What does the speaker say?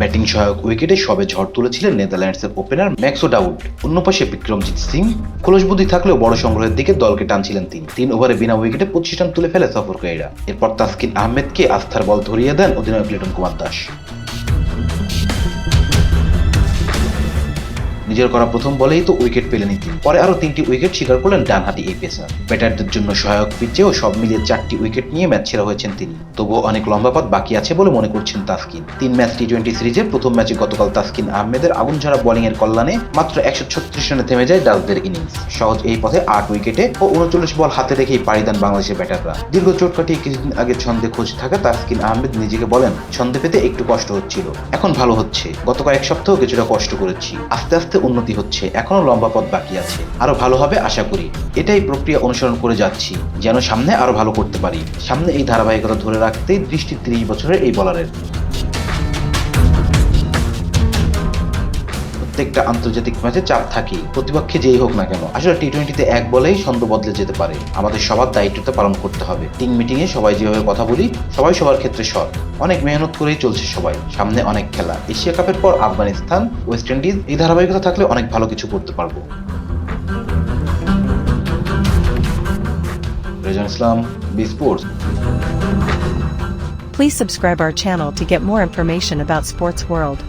Batting সহায়ক উইকেটে সবে ঝড় তুলেছিলেন নেদারল্যান্ডসের ওপেনার ম্যাক্সো ডাউড। অন্য পাশে বিক্রমজিৎ সিং। খোলস বুদ্ধি থাকলেও বড় সংগ্রহের দিকে দলকে টানছিলেন তিনি। তিন ওভারে বিনা উইকেটে পঁচিশ রান তুলে ফেলে সফরকারীরা। এরপর তাসকিন আহমেদকে আস্থার বল ধরিয়ে দেন অধিনায়ক লিটন কুমার দাস। নিজের করা প্রথম বলেই তো উইকেট পেলেন তিনি। পরে আরও তিনটি উইকেট শিকার করলেন ডানহাতি এই পেসার। ব্যাটারদের জন্য সহায়ক পিচেও সব মিলিয়ে চারটি উইকেট নিয়ে ম্যাচ ছেড়া হয়েছেন তিনি। তবুও অনেক লম্বা পথ বাকি আছে বলে মনে করছেন তাসকিন। তিন ম্যাচ টি টোয়েন্টি সিরিজের প্রথম ম্যাচে গতকাল তাসকিন আহমেদের আগুন ঝরা এর কল্যাণে মাত্র একশো ছত্রিশ রানে থেমে যায় ডাচদের ইনিংস। সহজ এই পথে আট উইকেটে ও উনচল্লিশ বল হাতে রেখেই পাড়ি দেন বাংলাদেশের ব্যাটাররা। দীর্ঘ চোট কাটিয়ে কিছুদিন আগে ছন্দে খোঁজ থাকা তাসকিন আহমেদ নিজেকে বলেন, ছন্দে পেতে একটু কষ্ট হচ্ছিল। এখন ভালো হচ্ছে। গত কয়েক সপ্তাহ কিছুটা কষ্ট করেছি। আস্তে আস্তে উন্নতি হচ্ছে। এখনও লম্বা পথ বাকি আছে। আরও ভালো হবে, আশা করি। এটাই প্রক্রিয়া অনুসরণ করে যাচ্ছি, যেন সামনে আরও ভালো করতে পারি। সামনে এই ধারাবাহিকতা ধরে রাখতেই দৃষ্টি তিরিশ বছরের এই বলারের। প্রত্যেকটা আন্তর্জাতিক ম্যাচে চাপ থাকেই, প্রতিপক্ষে যেই হোক না কেন। আসলে টি টোয়েন্টিতে এক বলেই ছন্দ বদলে যেতে পারে। আমাদের সবার দায়িত্বটা পালন করতে হবে। টিম মিটিং এ সবাই যেভাবে কথা বলি, সবাই সবার ক্ষেত্রে সৎ। অনেক মেহনত করেই চলছে সবাই, সামনে অনেক খেলা। এশিয়া কাপের পর আফগানিস্তান ওয়েস্ট ইন্ডিজ এই ধারাবাহিকতা থাকলে অনেক ভালো কিছু করতে পারব। Rezan Islam B sports Please subscribe our channel to get more information about Sports World.